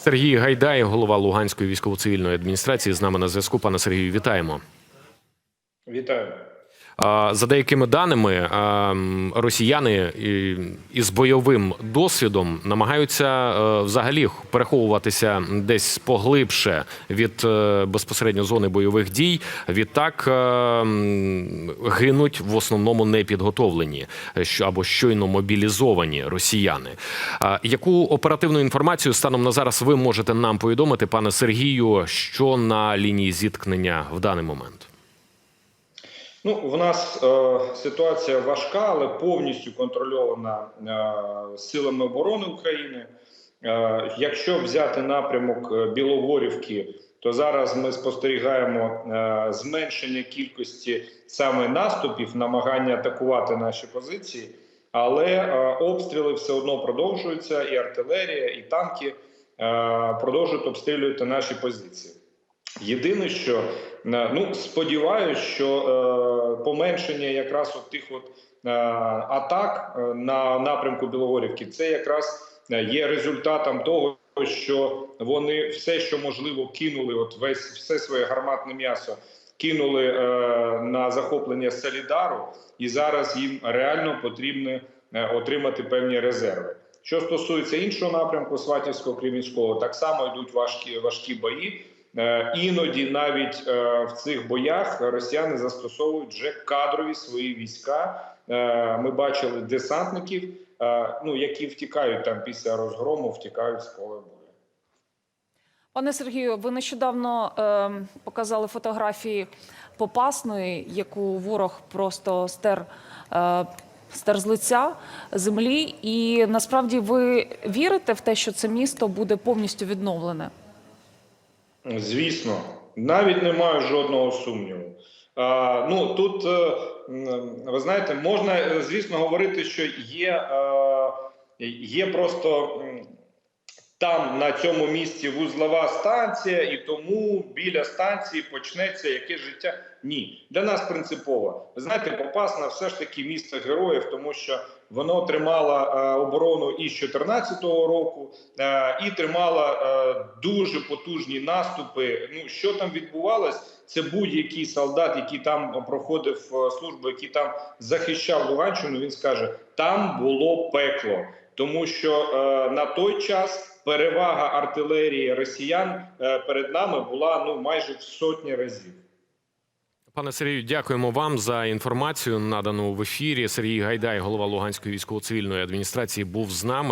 Сергій Гайдай, голова Луганської військово-цивільної адміністрації, з нами на зв'язку. Пане Сергію, вітаємо. Вітаю. За деякими даними, росіяни із бойовим досвідом намагаються е, взагалі переховуватися десь поглибше від е, безпосередньо зони бойових дій. Відтак е, гинуть в основному непідготовлені або щойно мобілізовані росіяни. Яку оперативну інформацію станом на зараз ви можете нам повідомити, пане Сергію, що на лінії зіткнення в даний момент? Ну, в нас е, ситуація важка, але повністю контрольована е, силами оборони України. Е, якщо взяти напрямок е, Білогорівки, то зараз ми спостерігаємо е, зменшення кількості саме наступів, намагання атакувати наші позиції, але е, обстріли все одно продовжуються, і артилерія, і танки е, продовжують обстрілювати наші позиції. Єдине, що е, ну сподіваюся, що е, поменшення якраз от тих от е, атак е, на напрямку Білогорівки, це якраз е, є результатом того, що вони все, що можливо, кинули, от весь все своє гарматне м'ясо кинули е, на захоплення Солідару, і зараз їм реально потрібно отримати певні резерви. Що стосується іншого напрямку Сватівського Кремінського, так само йдуть важкі важкі бої. Е, Іноді навіть е, в цих боях росіяни застосовують вже кадрові свої війська. Е, Ми бачили десантників, ну які втікають там після розгрому, втікають з поля бою. Пане Сергію, ви нещодавно е, показали фотографії Попасної, яку ворог просто стер, е, стер з лиця землі. І насправді ви вірите в те, що це місто буде повністю відновлене? Звісно, навіть не маю жодного сумніву. А, ну тут е, ви знаєте, можна е, звісно говорити, що є, е, є просто там на цьому місці вузлова станція, і тому біля станції почнеться яке життя. Ні, для нас принципово. Ви знаєте, Попасна все ж таки місце героїв, тому що воно тримало е, оборону і з 2014 року, е, і тримало е, дуже потужні наступи. Ну що там відбувалось? Це будь-який солдат, який там проходив е, службу, який там захищав Луганщину. Він скаже: там було пекло, тому що е, на той час. Перевага артилерії росіян е, перед нами була ну майже в сотні разів. Пане Сергію, дякуємо вам за інформацію, надану в ефірі. Сергій Гайдай, голова Луганської військово-цивільної адміністрації, був з нами.